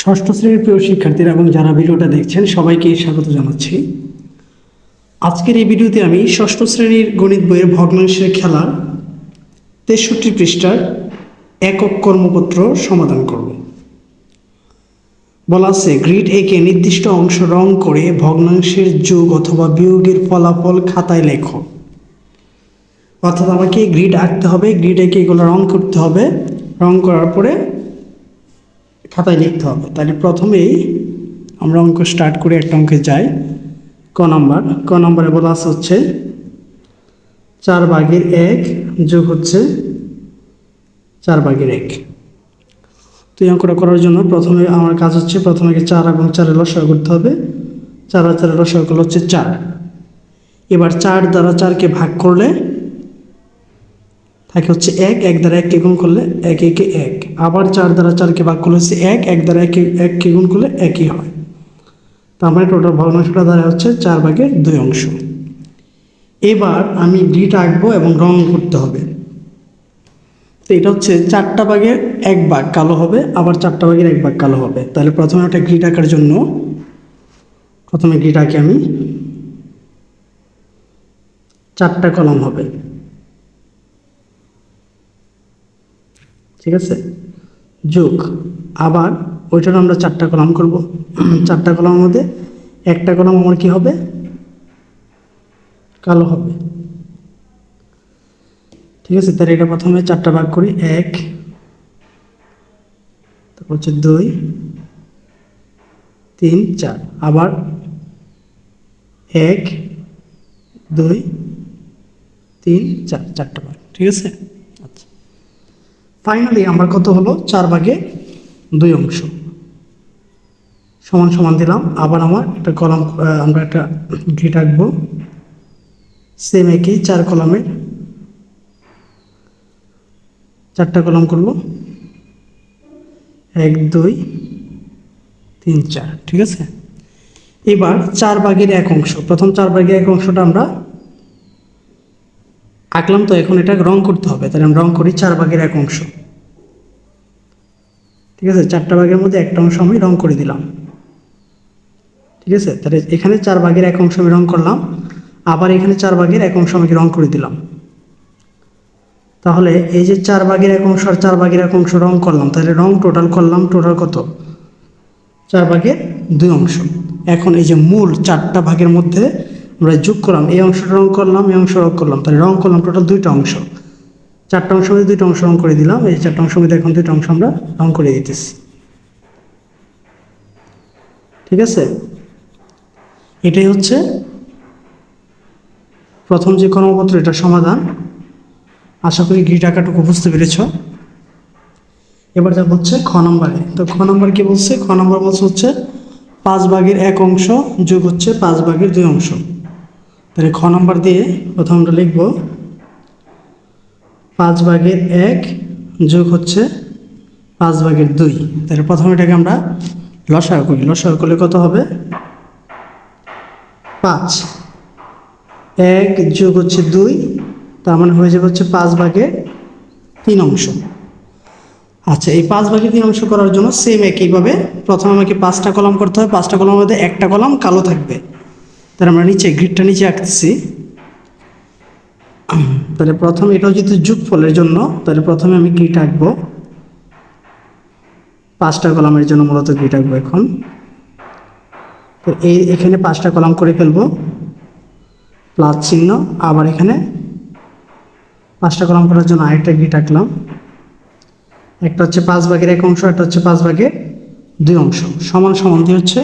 ষষ্ঠ শ্রেণির প্রিয় শিক্ষার্থীরা এবং যারা ভিডিওটা দেখছেন, সবাইকে স্বাগত জানাচ্ছি। আজকের এই ভিডিওতে আমি ষষ্ঠ শ্রেণির গণিত বইয়ের ভগ্নাংশের খেলা তেষট্টি পৃষ্ঠার একক কর্মপত্র সমাধান করব। বলা আছে, গ্রিড একে নির্দিষ্ট অংশ রং করে ভগ্নাংশের যোগ অথবা বিয়োগের ফলাফল খাতায় লেখো। অর্থাৎ আমাকে গ্রিড আঁকতে হবে, গ্রিড একে এগুলো রং করতে হবে। রং করার পরে খাতায় লিখতে হবে। তাহলে প্রথমেই আমরা অঙ্ক স্টার্ট করে একটা অঙ্কে যাই। ক নাম্বার, ক নাম্বারে বলা আছে হচ্ছে চার ভাগের এক যোগ হচ্ছে চার ভাগের এক। তো এই অঙ্কটা করার জন্য প্রথমে আমার কাজ হচ্ছে প্রথমে চার এবং চারের লসাগু করতে হবে। চার আর চারের লসাগু করলে হচ্ছে চার। এবার চার দ্বারা চারকে ভাগ করলে থাকে হচ্ছে এক এক দ্বারা এককে গুণ করলে এক, একে এক। আবার চার দ্বারা চারকে ভাগ করলে হচ্ছে এক এক দ্বারা একে, এককে গুণ করলে একই হয়। তার মানে টোটাল ভগ্নাংশটা দ্বারা হচ্ছে চার ভাগের দুই অংশ। এবার আমি গ্রিড আঁকবো এবং রং করতে হবে। তো এটা হচ্ছে চারটা ভাগের এক ভাগ কালো হবে, আবার চারটা ভাগের এক ভাগ কালো হবে। তাহলে প্রথমে ওটা গ্রিড আঁকার জন্য প্রথমে গ্রিড আঁকি আমি। চারটা কলম হবে। ঠিক আছে? যোগ। আবার ওইটার আমরা চারটা কলাম করব। চারটা কলামের মধ্যে একটা কলাম আমার কি হবে? কালো হবে। ঠিক আছে? তাহলে এটা প্রথমে চারটা ভাগ করি। এক, তারপর হচ্ছে দুই, তিন, চার। আবার এক, দুই, তিন, চার। চারটা ভাগ। ঠিক আছে? ফাইনালি আমার কত হলো? চার ভাগে দুই অংশ। সমান সমান দিলাম। আবার আমার একটা কলাম আমরা একটা গ্রিড আঁকবো সেম একই, চার কলামের চারটা কলম করব। এক, দুই, তিন, চার, ঠিক আছে? এবার চার ভাগের এক অংশ। প্রথম চার ভাগের এক অংশটা আমরা আঁকলাম তো, এখন এটা রং করতে হবে। তাহলে আমি রং করি চার ভাগের এক অংশ। ঠিক আছে? চারটা ভাগের মধ্যে একটা অংশ আমি রং করে দিলাম। ঠিক আছে? তাহলে এখানে চার ভাগের এক অংশ আমি রং করলাম, আবার এখানে চার ভাগের এক অংশ আমি রং করে দিলাম। তাহলে এই যে চার ভাগের এক অংশ আর চার ভাগের এক অংশ রং করলাম, তাহলে রং টোটাল করলাম, টোটাল কত? চার ভাগের দুই অংশ। এখন এই যে মূল চারটা ভাগের মধ্যে আমরা যোগ করলাম, এই অংশটা রং করলাম, এই অংশ রং করলাম। তাহলে রং করলাম টোটাল দুইটা অংশ। চারটা অংশ মধ্যে দুইটা অংশ রং করে দিলাম, এই চারটা অংশ মধ্যে এখন দুইটা অংশ আমরা রং করে দিতেছি। ঠিক আছে? এটাই হচ্ছে প্রথম যে কর্মপত্র এটা সমাধান। আশা করি গ্রিড টাকাটুকু বুঝতে পেরেছ। এবার যা হচ্ছে খ নম্বরে। তো খ নম্বর কি বলছে? খ নম্বর বলছে হচ্ছে পাঁচ ভাগের এক অংশ যোগ হচ্ছে পাঁচ ভাগের দুই অংশ। তাহলে খ নম্বর দিয়ে প্রথম আমরা লিখব পাঁচ ভাগের এক যোগ হচ্ছে পাঁচ ভাগের দুই। তাহলে প্রথমে এটাকে আমরা লসাগু করি। লসাগু করলে কত হবে? পাঁচ। এক যোগ হচ্ছে দুই, তার মানে হয়ে যাবে হচ্ছে পাঁচ ভাগের তিন অংশ। আচ্ছা এই পাঁচ ভাগের তিন অংশ করার জন্য সেম একইভাবে প্রথমে আমাকে পাঁচটা কলম করতে হবে। পাঁচটা কলমের মধ্যে একটা কলম কালো থাকবে। তাহলে আমরা নিচে গ্রিডটা নিচে আঁকতেছি। তাহলে প্রথমে এটাও যেহেতু যুগ ফলের জন্য, তাহলে প্রথমে আমি গ্রিড আঁকবো। পাঁচটা কলামের জন্য মূলত গ্রিড আঁকবো এখন। তো এই এখানে পাঁচটা কলাম করে ফেলব। প্লাস চিহ্ন, আবার এখানে পাঁচটা কলাম করার জন্য আরেকটা গ্রিড আঁকলাম। একটা হচ্ছে পাঁচ ভাগের এক অংশ, একটা হচ্ছে পাঁচ ভাগের দুই অংশ। সমান সমান দিয়ে হচ্ছে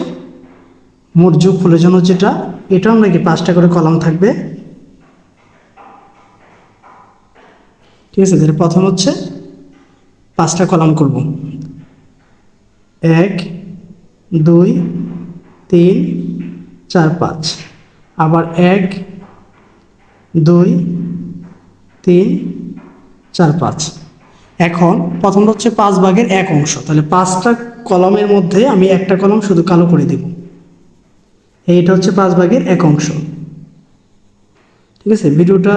মোট যোগ ফুলের জন্য যেটা, এটাও কি পাঁচটা করে কলাম থাকবে। ঠিক আছে, তাহলে প্রথম হচ্ছে পাঁচটা কলাম করব। এক, দুই, তিন, চার, পাঁচ। আবার এক, দুই, তিন, চার, পাঁচ। এখন প্রথমটা হচ্ছে পাঁচ ভাগের এক অংশ। তাহলে পাঁচটা কলমের মধ্যে আমি একটা কলম শুধু কালো করে দেব। এইটা হচ্ছে পাঁচ ভাগের এক অংশ। ঠিক আছে? ভিডিওটা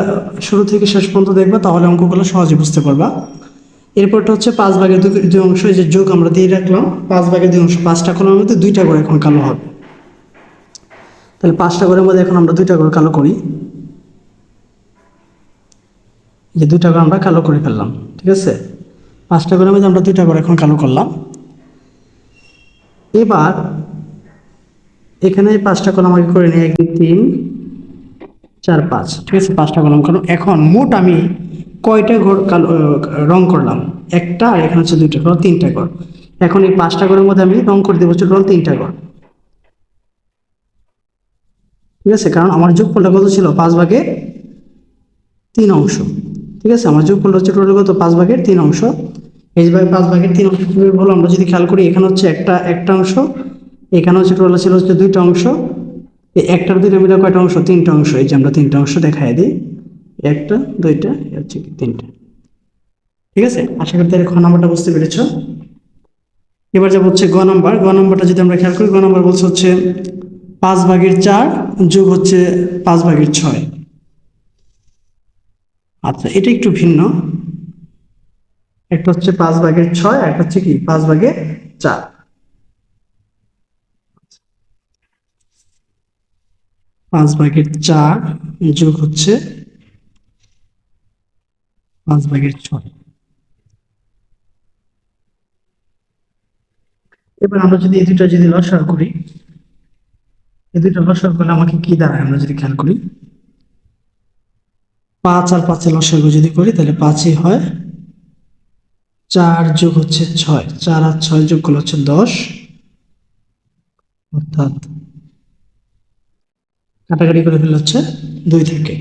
শুরু থেকে শেষ পর্যন্ত দেখবা, তাহলে অঙ্কগুলো সহজে বুঝতে পারবা। এরপরটা হচ্ছে পাঁচ ভাগের দুই অংশ যে যোগ আমরা দিয়ে রাখলাম, পাঁচ ভাগের দুই অংশ, পাঁচটা কলামের মধ্যে দুইটা করে এখন কালো হবে। তাহলে পাঁচটা ঘরের মধ্যে এখন আমরা দুইটা করে কালো করি। যে দুইটা করে আমরা কালো করে ফেললাম, ঠিক আছে? পাঁচটা ঘরের মধ্যে আমরা দুইটা করে এখন কালো করলাম। এবার এখানে পাঁচটা কলম আগে করে নিই, এক তিন, চার, পাঁচ। ঠিক আছে, পাঁচটা কলম কারণ এখন মোট আমি কয়টা ঘর রং করলাম? একটা আর এখানে হচ্ছে দুইটা ঘর, তিনটা ঘর। এখন এই পাঁচটা ঘরের মধ্যে আমি রং করে দেবো টোটাল তিনটা ঘর। ঠিক আছে, কারণ আমার যোগফলটা কত ছিল? পাঁচ ভাগের তিন অংশ। ঠিক আছে, আমার যোগফলটা হচ্ছে টোটাল কত? পাঁচ ভাগের তিন অংশ। এই যে পাঁচ ভাগের তিন অংশ হলো আমরা যদি খেয়াল করি, এখানে হচ্ছে একটা একটা অংশ এখানে হচ্ছে টোটাল ছিল হচ্ছে দুইটা অংশ। এই একটার দুইটা মিলে কয়টা অংশ? তিনটা অংশ। এই যে আমরা তিনটা অংশ দেখাই দিই। একটা, দুইটা হচ্ছে তিনটা। ঠিক আছে? আশা করি তাহলে খ নাম্বারটা বুঝতে পেরেছ। এবার যা হচ্ছে গ নাম্বার। গ নাম্বারটা যদি আমরা খেয়াল করি, গ নাম্বার বলছে হচ্ছে পাঁচ ভাগের চার যোগ হচ্ছে পাঁচ ভাগের ছয়। আচ্ছা এটা একটু ভিন্ন। একটা হচ্ছে পাঁচ ভাগের ছয় একটা হচ্ছে কি? পাঁচ ভাগের চার। পাঁচ ভাগের চার যোগ হচ্ছে পাঁচ ভাগের ছয়। এবার আমরা যদি এই দুটা যদি লসাগু করি, এই দুইটা লসাগু করলে আমাকে কি দাঁড়ায়? আমরা যদি খেয়াল করি, পাঁচ আর পাঁচের লসাগু যদি করি, তাহলে পাঁচই হয় চার যোগ হচ্ছে ছয়। চার আর ছয় যোগ করলে হচ্ছে দশ। অর্থাৎ কাটাকাটি করে ফেলে হচ্ছে দুই থেকে।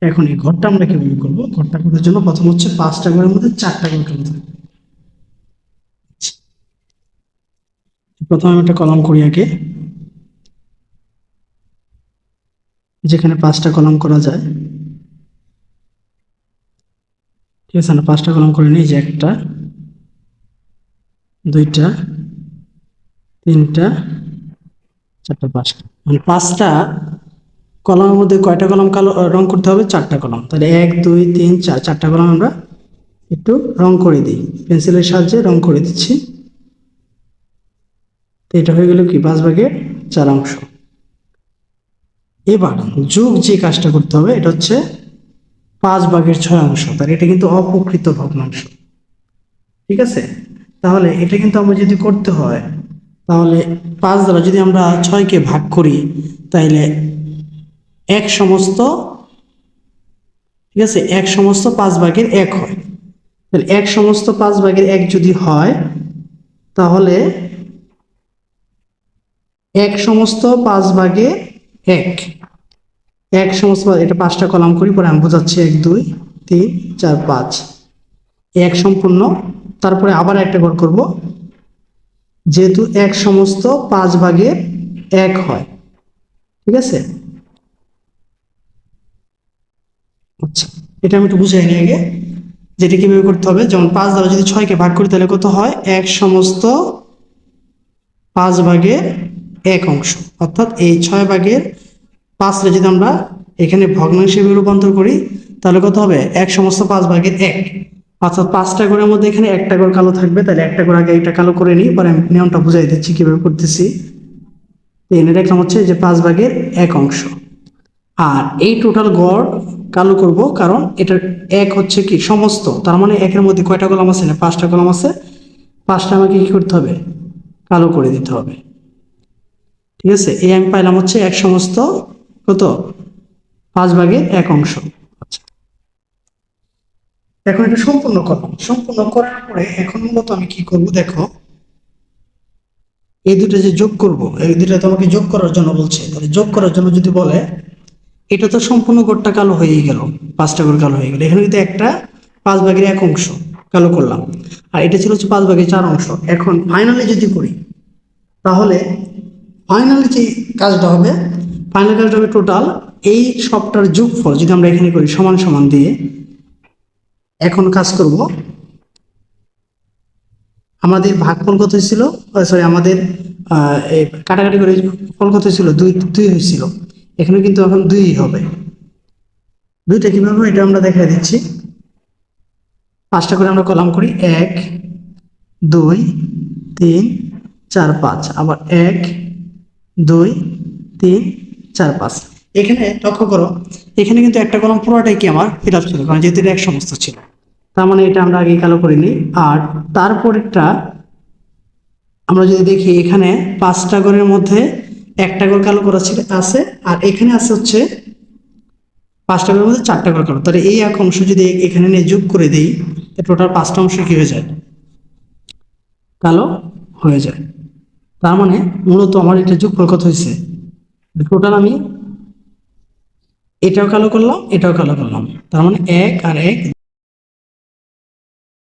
এখন এই ঘরটা আমরা কীভাবে করব? ঘরটা করার জন্য প্রথম হচ্ছে পাঁচটা ঘরের মধ্যে চারটা ঘর হবে। প্রথমে আমি একটা কলম করি আগে। যেখানে পাঁচটা কলম করা যায়। ঠিক আছে না পাঁচটা কলম করে নিই যে একটা, দুইটা, তিনটা, চারটা, পাঁচটা। মানে পাঁচটা কলমের মধ্যে কয়টা কলম কালো রং করতে হবে? চারটা কলম। তাহলে এক, দুই, তিন, চার, চারটা কলম আমরা একটু রং করে দিই। পেন্সিলের সাহায্যে রং করে দিচ্ছি। তো এটা হয়ে গেল কি? পাঁচ ভাগের চার অংশ। এবার যোগ যে কাজটা করতে হবে, এটা হচ্ছে পাঁচ ভাগের ছয় অংশ। তার এটা কিন্তু অপকৃত ভগ্নাংশ। ঠিক আছে? তাহলে এটা কিন্তু আমরা যদি করতে হয়, তাহলে পাঁচ দ্বারা যদি আমরা ছয়কে ভাগ করি, তাইলে এক সমস্ত, ঠিক আছে, এক সমস্ত পাঁচ ভাগের এক হয়। তাহলে এক সমস্ত পাঁচ ভাগের এক যদি হয়, তাহলে এক সমস্ত পাঁচ ভাগে এক। এক সমস্ত এটা পাঁচটা কলাম করি, পরে আমি বোঝাচ্ছি এক, দুই, তিন, চার, পাঁচ। এক সম্পূর্ণ, তারপরে আবার একটা ঘর করব। যেহেতু এক সমস্ত পাঁচ ভাগে এক হয়, ঠিক আছে? আচ্ছা এটা আমি একটু বুঝাই নিই আগে, যেটা কীভাবে করতে হবে, যেমন পাঁচ দ্বারা যদি ছয়কে ভাগ করি, তাহলে কত হয়? এক সমস্ত পাঁচ ভাগের এক অংশ। অর্থাৎ এই ছয় ভাগের পাঁচটা যদি আমরা এখানে ভগ্নাংশে রূপান্তর করি, তাহলে কত হবে? এক সমস্ত পাঁচ ভাগের এক। অর্থাৎ পাঁচটা ঘরের মধ্যে এখানে একটা ঘর কালো থাকবে, তাহলে একটা ঘর আগে এটা কালো করে নিই, পরে আমি নিয়মটা বুঝাই দিচ্ছি কীভাবে করতেছি। এনে রাখলাম হচ্ছে যে পাঁচ ভাগের এক অংশ। আর এই টোটাল গড় কালো করব, কারণ এটার এক হচ্ছে কি, সমস্ত। তার মানে একের মধ্যে কয়টা কলম আছে না? পাঁচটা কলম আছে। পাঁচটা আমাকে কি করতে হবে? কালো করে দিতে হবে। ঠিক আছে? এই আমি পাইলাম হচ্ছে এক সমস্ত কত? পাঁচ ভাগের এক অংশ। আচ্ছা। এখন এটা সম্পূর্ণ করলাম সম্পূর্ণ করার পরে এখন মূলত আমি কি করব, দেখো? এই দুটো যে যোগ করব, এই দুটো তোমাকে যোগ করার জন্য বলছে। তাহলে যোগ করার জন্য যদি বলে এটা তো সম্পূর্ণ গোটটা কালো হয়েই গেল, পাঁচটা করে কালো হয়ে গেল। এখানে কিন্তু একটা পাঁচ ভাগের এক অংশ কালো করলাম। আর এটা ছিল হচ্ছে পাঁচ ভাগের চার অংশ। এখন ফাইনালি যদি করি, তাহলে ফাইনালি যে কাজটা হবে ফাইনাল কাজটা হবে টোটাল এই সবটার যোগফল যদি আমরা এখানে করি সমান সমান দিয়ে, এখন কাজ করব, আমাদের ভাগফল কত হয়েছিল? সরি আমাদের কাটাকাটি করে ফল কত হয়েছিল? দুই দুই হয়েছিল। এখানে কিন্তু এখন দুই হবে। দুইটা কীভাবে এটা আমরা দেখাই দিচ্ছি। পাঁচটা করে আমরা কলাম করি। এক, দুই, তিন, চার, পাঁচ। আবার এক, দুই, তিন, চার, পাঁচ। এখানে লক্ষ্য করো, এখানে কিন্তু একটা কলম পুরোটাই কি আমার ফিল আপ ছিল, কারণ যেহেতু এক সমস্ত ছিল। তার মানে এটা আমরা আগে কালো করিনি। আর তারপরেরটা আমরা যদি দেখি এখানে পাঁচটা ঘরের মধ্যে একটা ঘর কালো করা ছিল, আছে, আর এখানে আছে হচ্ছে পাঁচটা ঘরের মধ্যে চারটা ঘর কালো। তাহলে এই এক অংশ যদি এখানে নিয়ে যোগ করে দিই টোটাল পাঁচটা অংশ কি হয়ে যায়? কালো হয়ে যায়। তার মানে মূলত আমার এটা যোগফল কত হয়েছে? টোটাল আমি এটাও কালো করলাম, এটাও কালো করলাম। তার মানে এক আর এক